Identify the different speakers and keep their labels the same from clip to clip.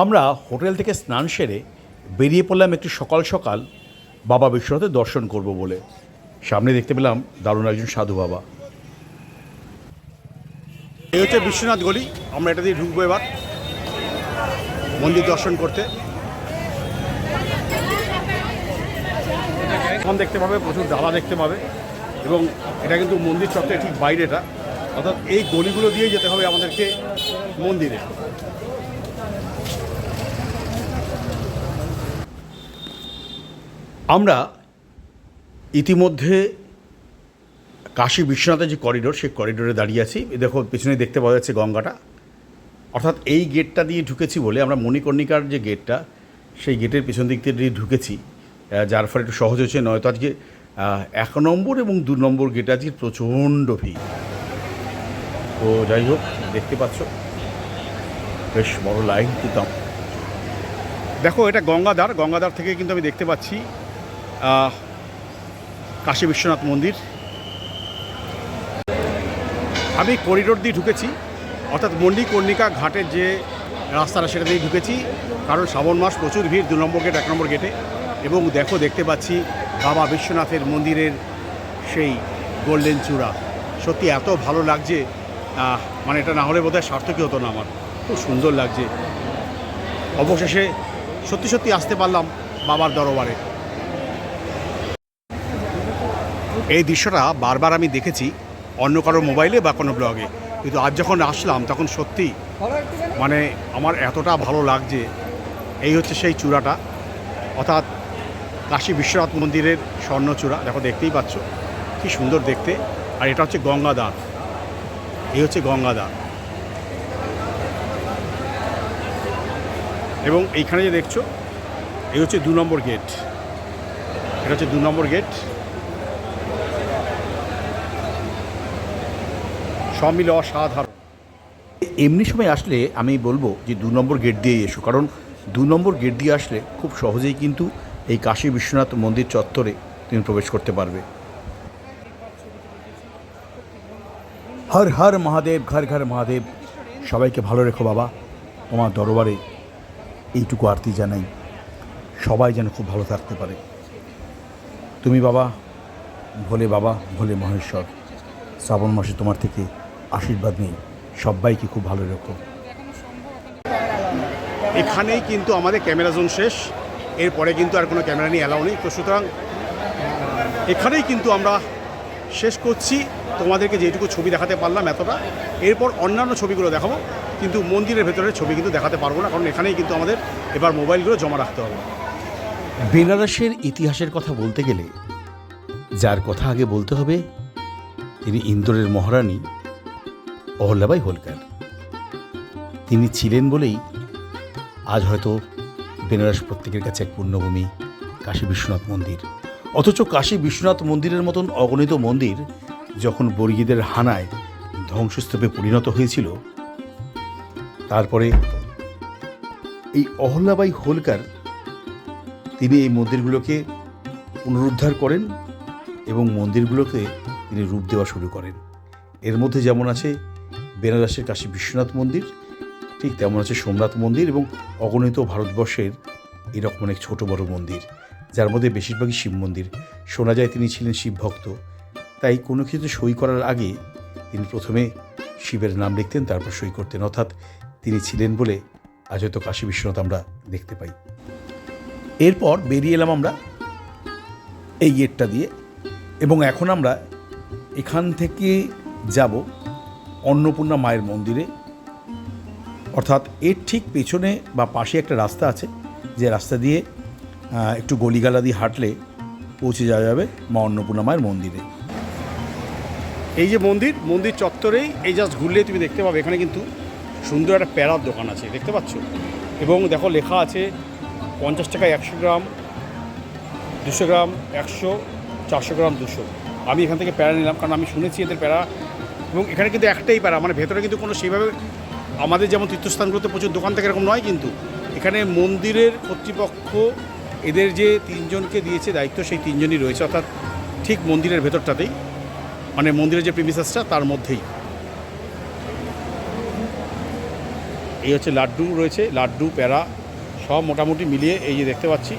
Speaker 1: আমরা হোটেল থেকে স্নান সেরে বেরিয়ে পড়লাম একটু সকাল সকাল বাবা বিশ্বনাথের দর্শন করব বলে। সামনে দেখতে পেলাম দারুণ একজন সাধু বাবা।
Speaker 2: এই হচ্ছে বিশ্বনাথ গলি। আমরা এটা দিয়ে ঢুকবো এবার মন্দির দর্শন করতে। এখন দেখতে পাবে প্রচুর ডালা দেখতে পাবে এবং এটা কিন্তু মন্দির চত্বরের ঠিক বাইরে এটা অর্থাৎ এই গলিগুলো দিয়েই যেতে হবে আমাদেরকে মন্দিরে।
Speaker 1: আমরা ইতিমধ্যে কাশী বিশ্বনাথের যে করিডোর, সেই করিডোরে দাঁড়িয়ে আছি। দেখো পেছনে দেখতে পাওয়া যাচ্ছে গঙ্গাটা। অর্থাৎ এই গেটটা দিয়ে ঢুকেছি বলে আমরা মণিকর্ণিকার যে গেটটা সেই গেটের পেছন দিক দিয়ে ঢুকেছি। যার ফলে একটু সহজ হচ্ছে নয়তো আজকে এক নম্বর এবং দু নম্বর গেটে আজকে প্রচণ্ড ভিড়। তো যাই হোক, দেখতে পাচ্ছ, বেশ বড় লাইন কিন্তু
Speaker 2: দেখো, এটা গঙ্গাধার। গঙ্গাধার থেকে কিন্তু আমি দেখতে পাচ্ছি কাশী বিশ্বনাথ মন্দির। আমি করিডোর দিয়ে ঢুকেছি, অর্থাৎ মন্ডি কর্ণিকা ঘাটের যে রাস্তাটা সেটা দিয়ে ঢুকেছি, কারণ শ্রাবণ মাস প্রচুর ভিড়, দু নম্বর গেট এক নম্বর গেটে এবং দেখো, দেখতে পাচ্ছি বাবা বিশ্বনাথের মন্দিরের সেই গোল্ডেন চূড়া। সত্যি এত ভালো লাগছে মানে এটা না হলে বোধহয় সার্থকই হতো না আমার। খুব সুন্দর লাগছে। অবশেষে সত্যি সত্যি আসতে পারলাম বাবার দরবারে। এই দৃশ্যটা বারবার আমি দেখেছি অন্য কারও মোবাইলে বা কোনো ব্লগে। কিন্তু আজ যখন আসলাম, তখন সত্যি মানে আমার এতটা ভালো লাগছে। এই হচ্ছে সেই চূড়াটা। অর্থাৎ কাশী বিশ্বনাথ মন্দিরের স্বর্ণচূড়া। দেখো, দেখতেই পাচ্ছ। কি সুন্দর দেখতে। আর এটা হচ্ছে গঙ্গাদার। এই হচ্ছে গঙ্গাদার। এবং এইখানে যে দেখছ, এই হচ্ছে দু নম্বর গেট। এটা হচ্ছে দু নম্বর গেট। সব মিলে অসাধারণ।
Speaker 1: এমনি সময় আসলে আমি বলব যে দু নম্বর গেট দিয়ে এসো, কারণ দু নম্বর গেট দিয়ে আসলে খুব সহজেই কিন্তু এই কাশী বিশ্বনাথ মন্দির চত্বরে তুমি প্রবেশ করতে পারবে। হর হর মহাদেব, ঘর ঘর মহাদেব, সবাইকে ভালো রেখো বাবা। তোমার দরবারে এইটুকু আরতি জানাই। সবাই যেন খুব ভালো থাকতে পারে। তুমি বাবা, ভোলে বাবা, ভোলে মহেশ্বর, শ্রাবণ মাসে তোমার থেকে আশীর্বাদ নেই। সবাইকে খুব ভালো রেখো।
Speaker 2: এখানেই কিন্তু আমাদের ক্যামেরা জোন শেষ। এরপরে কিন্তু আর কোনো ক্যামেরা নিয়ে অ্যালাউ নেই। তো সুতরাং এখানেই কিন্তু আমরা শেষ করছি। তোমাদেরকে যেটুকু ছবি দেখাতে পারলাম এতটা। এরপর অন্যান্য ছবিগুলো দেখাবো। কিন্তু মন্দিরের ভেতরের ছবি কিন্তু দেখাতে পারব না। কারণ এখানেই কিন্তু আমাদের এবার মোবাইলগুলো জমা রাখতে হবে।
Speaker 1: বেনারসের ইতিহাসের কথা বলতে গেলে যার কথা আগে বলতে হবে তিনি ইন্দোরের মহারানী। অহল্যাবাই হোলকার। তিনি ছিলেন বলেই আজ হয়তো বেনারস প্রত্যেকের কাছে এক পুণ্যভূমি কাশী বিশ্বনাথ মন্দির। অথচ কাশী বিশ্বনাথ মন্দিরের মতন অগণিত মন্দির যখন বর্গীদের হানায় ধ্বংসস্তূপে পরিণত হয়েছিল, তারপরে এই অহল্যাবাই হোলকার তিনি এই মন্দিরগুলোকে পুনরুদ্ধার করেন এবং মন্দিরগুলোকে তিনি রূপ দেওয়া শুরু করেন। এর মধ্যে যেমন আছে বেনারসের কাশী বিশ্বনাথ মন্দির, ঠিক তেমন আছে সোমনাথ মন্দির এবং অগণিত ভারতবর্ষের এরকম অনেক ছোট বড় মন্দির, যার মধ্যে বেশিরভাগই শিব মন্দির। শোনা যায় তিনি ছিলেন শিব ভক্ত। তাই কোনো কিছু সই করার আগে তিনি প্রথমে শিবের নাম লিখতেন, তারপর সই করতেন। অর্থাৎ তিনি ছিলেন বলে আজ হয়তো কাশী বিশ্বনাথ আমরা দেখতে পাই। এরপর বেরিয়ে এলাম আমরা এই গেটটা দিয়ে এবং এখন আমরা এখান থেকে যাব অন্নপূর্ণা মায়ের মন্দিরে। অর্থাৎ এর ঠিক পেছনে বা পাশে একটা রাস্তা আছে, যে রাস্তা দিয়ে একটু গলিগালা দিয়ে হাঁটলে পৌঁছে যাওয়া যাবে মা অন্নপূর্ণা মায়ের মন্দিরে।
Speaker 2: এই যে মন্দির মন্দির চত্বরেই এই জাস্ট ঘুরলে তুমি দেখতে পাবে, এখানে কিন্তু সুন্দর একটা প্যারার দোকান আছে, দেখতে পাচ্ছ? এবং দেখো লেখা আছে, পঞ্চাশ টাকায় একশো গ্রাম, দুশো গ্রাম, একশো, চারশো গ্রাম, দুশো। আমি এখান থেকে প্যারা নিলাম, কারণ আমি শুনেছি এদের প্যারা এবং এখানে কিন্তু একটাই প্যারা মানে ভেতরে কিন্তু কোনো সেইভাবে আমাদের যেমন তীর্থস্থানগুলোতে প্রচুর দোকান থেকে এরকম নয় কিন্তু এখানে মন্দিরের কর্তৃপক্ষ এদের যে তিনজনকে দিয়েছে দায়িত্ব, সেই তিনজনই রয়েছে। অর্থাৎ ঠিক মন্দিরের ভেতরটাতেই মানে মন্দিরের যে প্রিমিসাসটা তার মধ্যেই।
Speaker 1: এই হচ্ছে লাড্ডু রয়েছে, লাড্ডু প্যারা সব মোটামুটি মিলিয়ে এই যে দেখতে পাচ্ছি।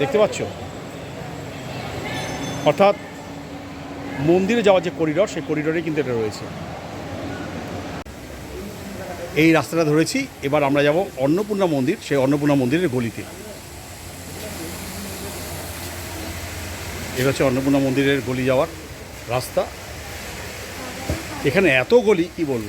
Speaker 1: দেখতে পাচ্ছ? অর্থাৎ মন্দিরে যাওয়ার যে করিডর সেই করিডরে কিন্তু এটা রয়েছে। এই রাস্তাটা ধরেছি, এবার আমরা যাব অন্নপূর্ণা মন্দির, সেই অন্নপূর্ণা মন্দিরের গলিতে। এটা হচ্ছে অন্নপূর্ণা মন্দিরের গলি যাওয়ার রাস্তা। এখানে এত গলি, কি বলব?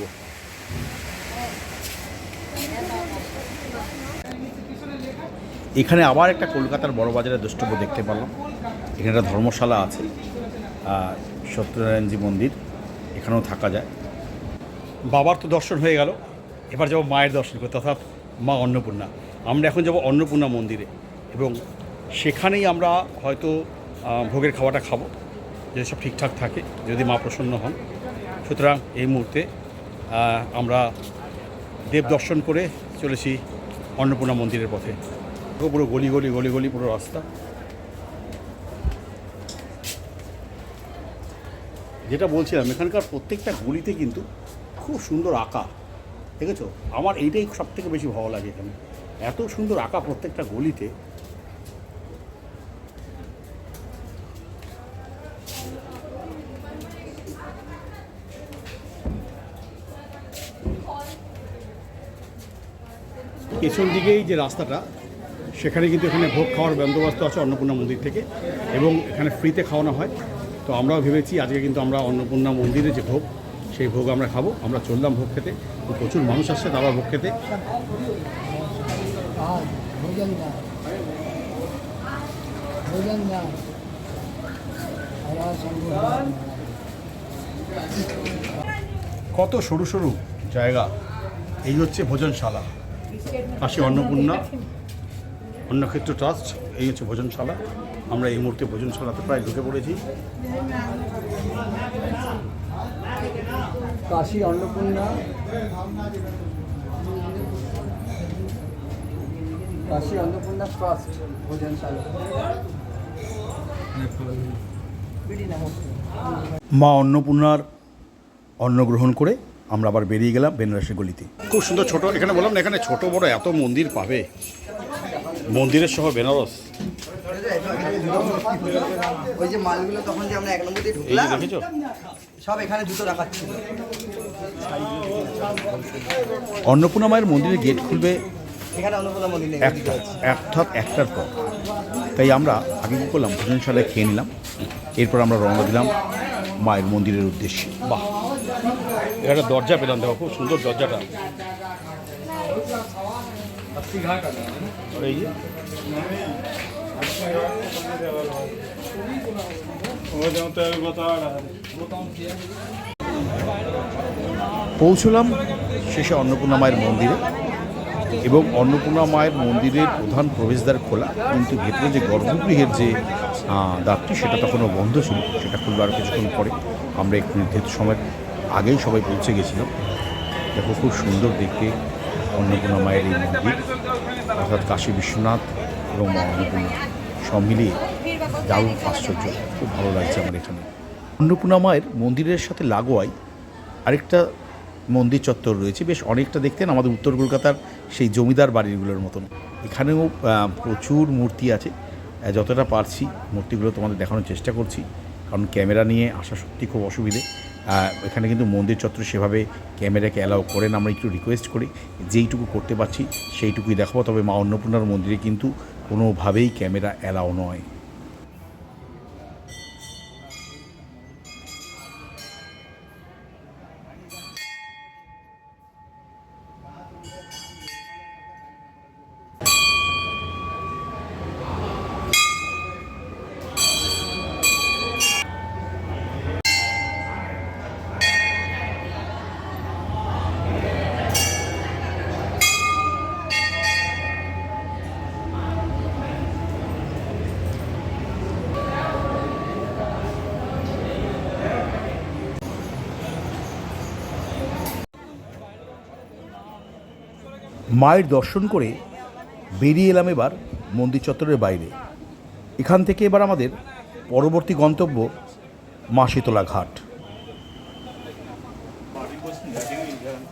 Speaker 1: এখানে আবার একটা কলকাতার বড় বাজারের দ্রষ্টব্য দেখতে পেলাম। এখানে একটা ধর্মশালা আছে। আর সত্যনারায়ণজি মন্দির এখানেও থাকা যায়। বাবার তো দর্শন হয়ে গেল এবার যাব মায়ের দর্শন করতে অর্থাৎ মা অন্নপূর্ণা। আমরা এখন যাব অন্নপূর্ণা মন্দিরে এবং সেখানেই আমরা হয়তো ভোগের খাওয়াটা খাব যদি সব ঠিকঠাক থাকে যদি মা প্রসন্ন হন। সুতরাং এই মুহূর্তে আমরা দেব দর্শন করে চলেছি অন্নপূর্ণা মন্দিরের পথে। পুরো গলি গলি গলি গলি পুরো রাস্তা। যেটা বলছিলাম, এখানকার প্রত্যেকটা গলিতে কিন্তু খুব সুন্দর আঁকা। দেখেছ? আমার এইটাই সব থেকে বেশি ভালো লাগে এখানে। এত সুন্দর আঁকা প্রত্যেকটা গলিতে। পেছন দিকেই যে রাস্তাটা, সেখানে কিন্তু এখানে ভোগ খাওয়ার বন্দোবস্ত আছে অন্নপূর্ণা মন্দির থেকে এবং এখানে ফ্রিতে খাওয়ানো হয়। তো আমরাও ভেবেছি, আজকে কিন্তু আমরা অন্নপূর্ণা মন্দিরে যে ভোগ, সেই ভোগ আমরা খাব। আমরা চললাম ভোগ খেতে। প্রচুর মানুষ আসছে তারা ভোগ খেতে। কত সরু সরু জায়গা। এই হচ্ছে ভোজনশালা। পাশে অন্নপূর্ণা, অন্নক্ষেত্র ট্রাস্ট, এই হচ্ছে ভোজনশালা। আমরা এই মুহূর্তে ভোজন সরাতে প্রায় ঢুকে পড়েছি।
Speaker 3: অন্নপূর্ণা। অন্নপূর্ণা ট্রাস্ট ভোজনশালা
Speaker 1: মা অন্নপূর্ণার অন্নগ্রহণ করে আমরা আবার বেরিয়ে গেলাম বেনারসের গলিতে। খুব সুন্দর ছোট এখানে বললাম না এখানে ছোট বড় এত মন্দির পাবে। মন্দিরের সহ বেনারস।
Speaker 4: ওই যে মালগুলো তখন যে আমরা এক নম্বর দিয়ে ঢুকলাম সব এখানে জুতো রাখার ছিল
Speaker 1: অন্নপূর্ণা মায়ের মন্দিরের গেট খুলবে
Speaker 4: এখানে অন্নপূর্ণা মন্দির নেই।
Speaker 1: একটা অর্থাৎ একটার পর। তাই আমরা আগে কী করলাম ভোজনশালায় খেয়ে নিলাম এরপর আমরা রওনা দিলাম মায়ের মন্দিরের উদ্দেশ্যে। বাহ! একটা দরজা পেলাম দেখো খুব সুন্দর দরজাটা। এই যে। পৌঁছলাম শেষে অন্নপূর্ণা মায়ের মন্দিরে এবং অন্নপূর্ণা মায়ের মন্দিরের প্রধান প্রবেশদ্বার খোলা, কিন্তু ভেতরে যে গর্ভগৃহের যে দ্বারটি সেটা তখনও বন্ধ ছিল, সেটা খুলবে আরও কিছুক্ষণ পরে আমরা একটু নির্ধারিত সময়ের আগেই সবাই পৌঁছে গেছিলাম। দেখো খুব সুন্দর দেখতে অন্নপূর্ণা মায়ের এই মন্দির, অর্থাৎ কাশী বিশ্বনাথ এবং অন্নপূর্ণা সব মিলিয়ে দারুণ আশ্চর্য। খুব ভালো লাগছে আমার এখানে। অন্নপূর্ণা মায়ের মন্দিরের সাথে লাগোয়াই আরেকটা মন্দির চত্বর রয়েছে। বেশ অনেকটা দেখতেন আমাদের উত্তর কলকাতার সেই জমিদার বাড়িগুলোর মতন। এখানেও প্রচুর মূর্তি আছে। যতটা পারছি মূর্তিগুলো তোমাদের দেখানোর চেষ্টা করছি। কারণ ক্যামেরা নিয়ে আসা সত্যি খুব অসুবিধে। এখানে কিন্তু মন্দির চত্বর সেভাবে ক্যামেরাকে অ্যালাউ করেন আমরা একটু রিকোয়েস্ট করি, যেইটুকু করতে পারছি সেইটুকুই দেখাবো। তবে মা অন্নপূর্ণার মন্দিরে কিন্তু কোনোভাবেই ক্যামেরা অ্যালাও নয়। মায়ের দর্শন করে বেরিয়ে এলাম এবার মন্দির চত্বরের বাইরে। এখান থেকে এবার আমাদের পরবর্তী গন্তব্য মা শীতলা ঘাট।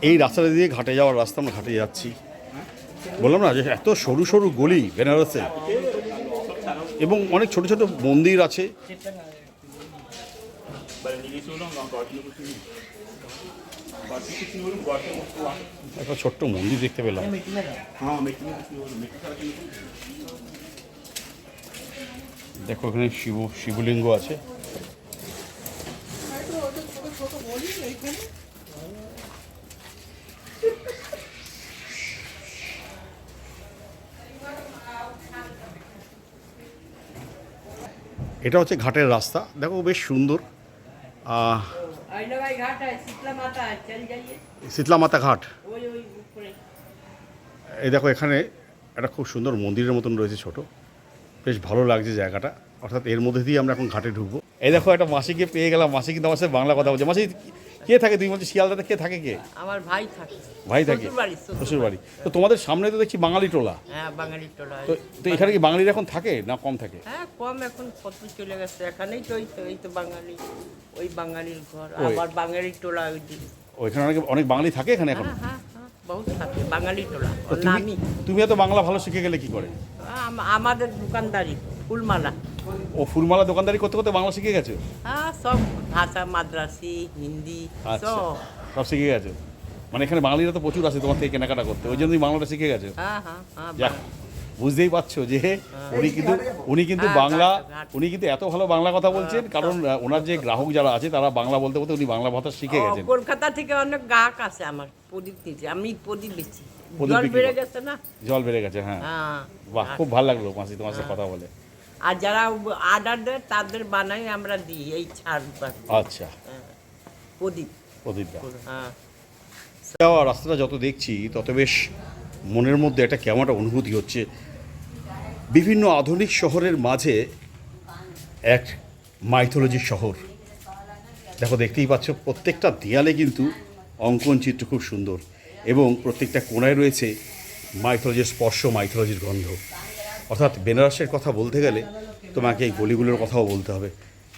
Speaker 1: এই রাস্তাটা দিয়ে ঘাটে যাওয়ার রাস্তা আমরা ঘাটে যাচ্ছি। বললাম না যে এত সরু সরু গলি বেনারসে। এবং অনেক ছোট ছোট মন্দির আছে। একটা ছোট্ট মন্দির দেখতে পেলাম। দেখো এখানে শিব, শিবলিঙ্গ আছে। এটা হচ্ছে ঘাটের রাস্তা। দেখো বেশ সুন্দর। শীতলা মাতা ঘাট এই দেখো এখানে একটা খুব সুন্দর মন্দিরের মতন রয়েছে ছোট। বেশ ভালো লাগছে জায়গাটা। অর্থাৎ এর মধ্যে দিয়ে আমরা এখন ঘাটে ঢুকবো। এই দেখো একটা মাসিকে পেয়ে গেলাম। মাসি কিন্তু আমার সাথে বাংলা কথা বলছে। মাসি কে থাকে? তুমি বলছো শিয়ালদাতে কে থাকে কে?
Speaker 5: আমার ভাই থাকে।
Speaker 1: ভাই থাকে। শ্বশুর বাড়ি তো তোমাদের সামনে তো দেখছি বাঙালি টোলা।
Speaker 5: হ্যাঁ বাঙালি টোলা।
Speaker 1: তো তো এখানে কি বাঙালিরা এখন থাকে না কম থাকে?
Speaker 5: হ্যাঁ কম এখন কত চলে গেছে। এখানেই তো এই তো বাঙালি ওই বাঙালির ঘর। আবার বাঙালি টোলা ওই দিকে।
Speaker 1: ওইখানে অনেক অনেক বাঙালি থাকে এখানে এখন?
Speaker 5: হ্যাঁ হ্যাঁ হ্যাঁ বাঙালি টোলা।
Speaker 1: তুমি এত বাংলা ভালো শিখে গেলে কি করে?
Speaker 5: আমাদের দোকানদারি। ফুলমালা।
Speaker 1: ও ফুলমালা দোকানদারি করতে করতে বাংলা শিখে গেছো?
Speaker 5: হ্যাঁ সব ভাষা মাদ্রাসি হিন্দি
Speaker 1: আচ্ছা
Speaker 5: সব।
Speaker 1: সব শিখে গেছো। মানে এখানে বাঙালিরা তো প্রচুর আছে তোমার থেকে কেনাকাটা করতে ওই জন্য তুমি বাংলাটা শিখে গেছো।
Speaker 5: হ্যাঁ হ্যাঁ হ্যাঁ
Speaker 1: যাক বুঝতেই পারছ যে উনি কিন্তু উনি কিন্তু বাংলা। উনি কিন্তু এত ভালো বাংলা কথা বলছেন কারণ আহ, ওনার যে গ্রাহক যারা আছে তারা বাংলা বলতে বলতে উনি বাংলা ভাষা শিখে
Speaker 5: ও,
Speaker 1: গেছেন।
Speaker 5: কলকাতা থেকে অনেক গ্রাহক আছে আমার প্রদীপ নিচে আমি প্রদীপ বেচি
Speaker 1: প্রদীপ
Speaker 5: জল
Speaker 1: বিক্রি
Speaker 5: বেড়ে
Speaker 1: করো।
Speaker 5: গেছে না?
Speaker 1: জল বেড়ে গেছে হ্যাঁ।
Speaker 5: হ্যাঁ
Speaker 1: বাহ খুব ভালো লাগল মাসি তোমার সাথে কথা বলে।
Speaker 5: আর যারা অর্ডার দেয় তাদের বানাই আমরা দিই এই ছাড়
Speaker 1: আচ্ছা।
Speaker 5: প্রদীপ।
Speaker 1: প্রদীপ
Speaker 5: হ্যাঁ।
Speaker 1: রাস্তাটা যত দেখছি তত বেশ মনের মধ্যে একটা কেমন একটা অনুভূতি হচ্ছে। বিভিন্ন আধুনিক শহরের মাঝে এক মাইথোলজি শহর। দেখো দেখতেই পাচ্ছ প্রত্যেকটা দেয়ালে কিন্তু অঙ্কন চিত্র খুব সুন্দর এবং প্রত্যেকটা কোণায় রয়েছে মাইথোলজির স্পর্শ মাইথোলজির গন্ধ। অর্থাৎ বেনারসের কথা বলতে গেলে তোমাকে এই গলিগুলোর কথাও বলতে হবে।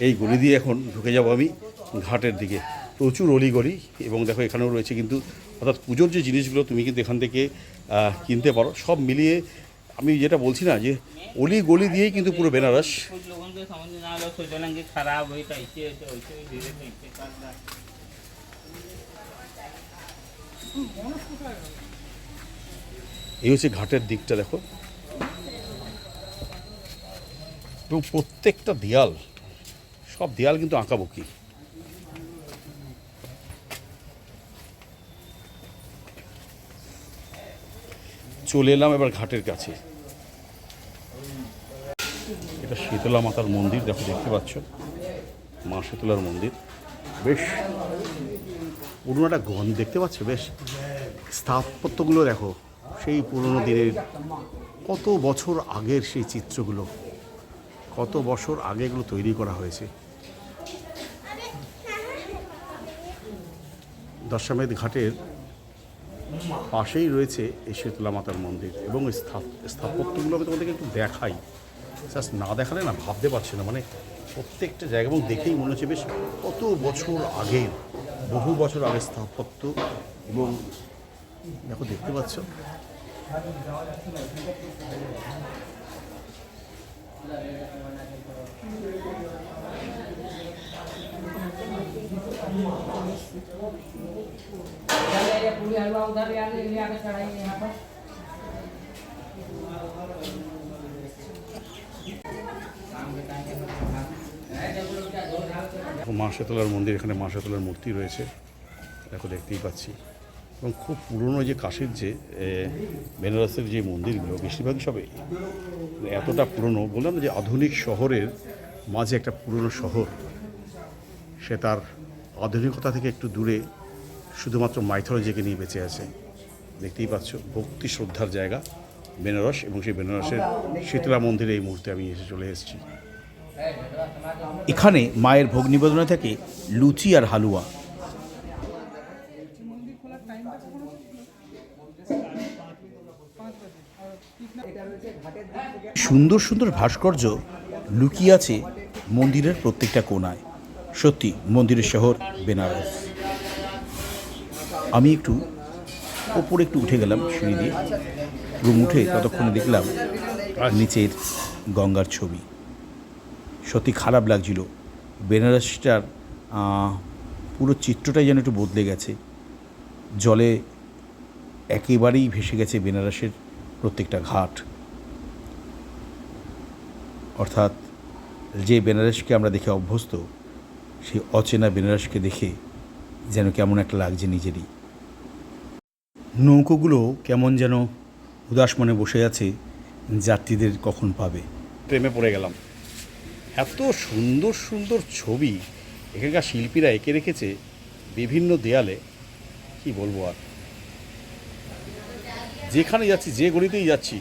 Speaker 1: এই গলি দিয়ে এখন ঢুকে যাব আমি ঘাটের দিকে। প্রচুর অলিগলি এবং দেখো এখানেও রয়েছে কিন্তু অর্থাৎ পুজোর যে জিনিসগুলো তুমি কিন্তু এখান থেকে কিনতে পারো। সব মিলিয়ে আমি যেটা বলছি না যে অলি গলি দিয়েই কিন্তু পুরো বেনারস। এই হচ্ছে ঘাটের দিকটা দেখো। এবং প্রত্যেকটা দেয়াল, সব দেয়াল কিন্তু আঁকাবুকি। চলে এলাম এবার ঘাটের কাছে। এটা শীতলা মাতার মন্দির, দেখো দেখতে পাচ্ছ। মা শীতলার মন্দির। বেশ, পুরনো একটা গন্ধ, দেখতে পাচ্ছ? বেশ, স্থাপত্যগুলো দেখো। সেই পুরনো দিনের, কত বছর আগের সেই চিত্রগুলো। কত বছর আগে এগুলো তৈরি করা হয়েছে? দশামেদ ঘাটের পাশেই রয়েছে এই শীতলা মাতার মন্দির এবং স্থাপত্যগুলো আমি তোমাদেরকে একটু দেখাই। জাস্ট না দেখালে না ভাবতে পারছি না মানে প্রত্যেকটা জায়গা এবং দেখেই মনে হচ্ছে বেশ কত বছর আগের বহু বছর আগে স্থাপত্য এবং দেখো, দেখতে পাচ্ছ?
Speaker 6: पूरी हलवा उधर ले आके ले आके चढ़ाइए यहाँ पर
Speaker 1: দেখো মা শীতলার মন্দির এখানে মা শীতলার মূর্তি রয়েছে দেখো দেখতেই পাচ্ছি এবং খুব পুরনো যে কাশীর যে বেনারসের যে মন্দিরগুলো বেশিরভাগই সব এতটা পুরনো, বললাম যে আধুনিক শহরের মাঝে একটা পুরনো শহর। সে তার আধুনিকতা থেকে একটু দূরে শুধুমাত্র মাইথোলজিকে নিয়ে বেঁচে আছে। দেখতেই পাচ্ছ, ভক্তি শ্রদ্ধার জায়গা বেনারস এবং সেই বেনারসের শীতলা মন্দিরে এই মুহূর্তে আমি এসে চলে এসেছি।
Speaker 7: এখানে মায়ের ভোগ নিবেদনে থাকে লুচি আর হালুয়া সুন্দর সুন্দর ভাস্কর্য লুকিয়ে আছে মন্দিরের প্রত্যেকটা কোণায় সত্যি মন্দিরের শহর বেনারস।
Speaker 1: আমি একটু ওপরে একটু উঠে গেলাম সিঁড়ি দিয়ে। রুম উঠে ততক্ষণে দেখলাম নিচের গঙ্গার ছবি। সত্যি খারাপ লাগছিল। বেনারসটার পুরো চিত্রটাই যেন একটু বদলে গেছে। জলে একেবারেই ভেসে গেছে বেনারসের প্রত্যেকটা ঘাট। অর্থাৎ যে বেনারসকে আমরা দেখে অভ্যস্ত, সেই অচেনা বেনারসকে দেখে যেন কেমন একটা লাগছে নিজেরই। নৌকোগুলো কেমন যেন উদাস মনে বসে আছে, যাত্রীদের কখন পাবে।
Speaker 2: প্রেমে পড়ে গেলাম। এত সুন্দর সুন্দর ছবি এখানকার শিল্পীরা এঁকে রেখেছে বিভিন্ন দেয়ালে, কি বলব আর? যেখানে যাচ্ছি যে গলিতেই যাচ্ছি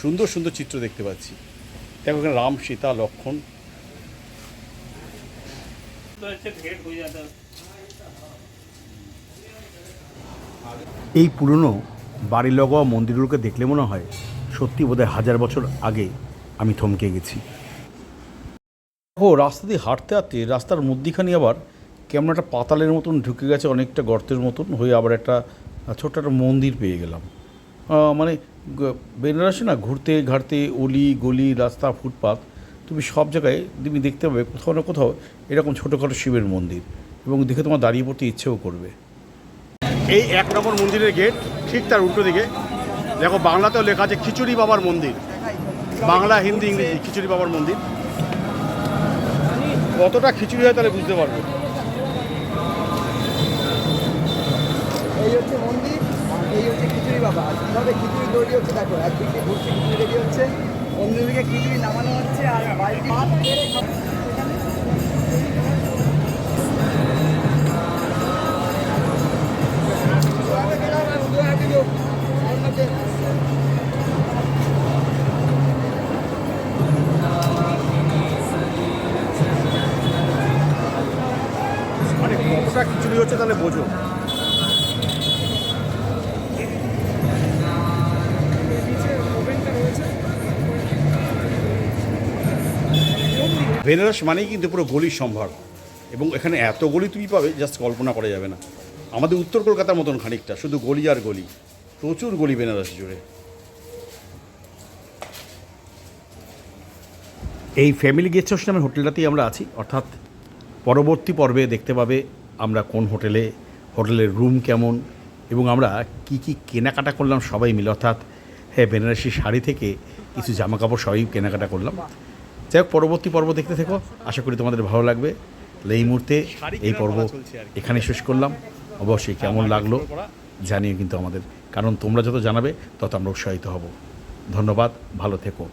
Speaker 2: সুন্দর সুন্দর চিত্র দেখতে পাচ্ছি। দেখো এখানে রাম সীতা লক্ষণ।
Speaker 1: এই পুরনো বাড়ি লগাওয়া মন্দিরগুলোকে দেখলে মনে হয় সত্যি বোধহয় হাজার বছর আগে আমি থমকে গেছি। ও রাস্তা দিয়ে হাঁটতে হাঁটতে রাস্তার মধ্যিখানি আবার কেমন একটা পাতালের মতন ঢুকে গেছে অনেকটা গর্তের মতন হয়ে আবার একটা ছোট্ট একটা মন্দির পেয়ে গেলাম। মানে বেনারসে না ঘুরতে ঘাটতে অলি গলি রাস্তা ফুটপাত তুমি সব জায়গায় তুমি দেখতে পাবে কোথাও না কোথাও এরকম ছোটোখাটো শিবের মন্দির এবং দেখে তোমার দাঁড়িয়ে পড়তে ইচ্ছেও করবে।
Speaker 2: এই এক নম্বর মন্দিরের গেট ঠিক তার উল্টো দিকে। দেখো বাংলাতেও লেখা আছে খিচুড়ি বাবার মন্দির। বাংলা হিন্দি ইংরেজি খিচুড়ি বাবার মন্দির। কতটা খিচুড়ি হয় তাহলে বুঝতে পারব।
Speaker 4: এই হচ্ছে মন্দির। এই হচ্ছে খিচুড়ি বাবা। আর কীভাবে খিচুড়ি তৈরি হচ্ছে দেখো, একদিকে ঘুরছে, খিচুড়ি রেডি হচ্ছে, অন্যদিকে খিচুড়ি নামানো হচ্ছে, আর বাড়িটি
Speaker 2: মানে খিচুড়ি হচ্ছে তাহলে বোঝো। বেনারস মানেই কিন্তু পুরো গলির সম্ভার। এবং এখানে এত গলি তুমি পাবে জাস্ট কল্পনা করা যাবে না। আমাদের উত্তর কলকাতার মতন খানিকটা, শুধু গলি আর গলি। প্রচুর গলি বেনারস জুড়ে।
Speaker 1: এই ফ্যামিলি গেস্ট হাউস নামের হোটেলটাতেই আমরা আছি। অর্থাৎ পরবর্তী পর্বে দেখতে পাবে আমরা কোন হোটেলে, হোটেলের রুম কেমন, এবং আমরা কি কি কেনাকাটা করলাম সবাই মিলে। অর্থাৎ হ্যাঁ বেনারসি শাড়ি থেকে কিছু জামাকাপড় সবাই কেনাকাটা করলাম। যাই হোক, পরবর্তী পর্ব দেখতে থেকো। আশা করি তোমাদের ভালো লাগবে। এই মুহূর্তে এই পর্ব এখানে শেষ করলাম। অবশ্যই কেমন লাগল জানিও কিন্তু আমাদের। কারণ তোমরা যত জানাবে, তত আমরা উৎসাহিত হব। ধন্যবাদ, ভালো থেকো।